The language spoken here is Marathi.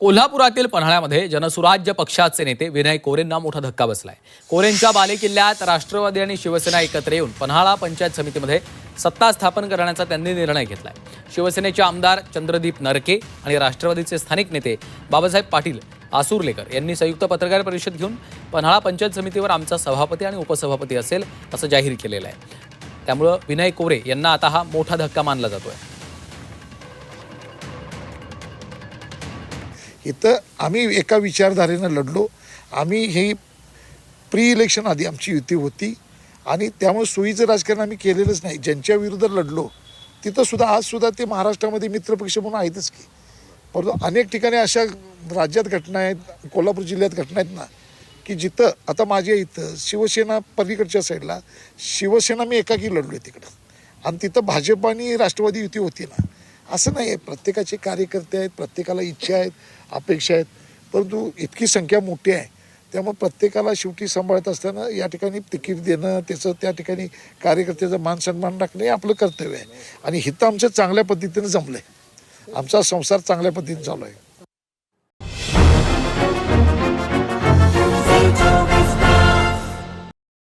कोल्हापुरातील पन्हाळ्यामध्ये जनसुराज्य पक्षाचे नेते विनय कोरेंना मोठा धक्का बसलाय. कोरेंच्या बालेकिल्ल्यात राष्ट्रवादी आणि शिवसेना एकत्र येऊन पन्हाळा पंचायत समितीमध्ये सत्ता स्थापन करण्याचा त्यांनी निर्णय घेतलाय. शिवसेनेचे आमदार चंद्रदीप नरके आणि राष्ट्रवादीचे स्थानिक नेते बाबासाहेब पाटील आसूरलेकर यांनी संयुक्त पत्रकार परिषद घेऊन पन्हाळा पंचायत समितीवर आमचा सभापती आणि उपसभापती असेल असं जाहीर केलेलं आहे. त्यामुळं विनय कोरे यांना आता हा मोठा धक्का मानला जातोय. इथं आम्ही एका विचारधारेनं लढलो. आम्ही ही प्री इलेक्शन आधी आमची युती होती आणि त्यामुळे सोयीचं राजकारण आम्ही केलेलंच नाही. ज्यांच्या विरुद्ध लढलो तिथंसुद्धा आजसुद्धा ते महाराष्ट्रामध्ये मित्रपक्ष म्हणून आहेतच की. परंतु अनेक ठिकाणी अशा राज्यात घटना आहेत कोल्हापूर जिल्ह्यात घटना आहेत ना की जिथं आता माझ्या इथं शिवसेना पलीकडच्या साईडला शिवसेना मी एकाकी लढलो आहे तिकडं. आणि तिथं भाजप आणि राष्ट्रवादी युती होती ना असं नाही आहे प्रत्येकाचे कार्यकर्ते आहेत प्रत्येकाला इच्छा आहेत अपेक्षा आहेत. परंतु इतकी संख्या मोठी आहे त्यामुळे प्रत्येकाला शेवटी सांभाळत असताना या ठिकाणी तिकीट देणं त्याचं त्या ठिकाणी कार्यकर्त्याचा मान सन्मान राखणं हे आपलं कर्तव्य आहे. आणि हिथं आमचं चांगल्या पद्धतीनं जमलं आहे आमचा संसार चांगल्या पद्धतीने चालू आहे.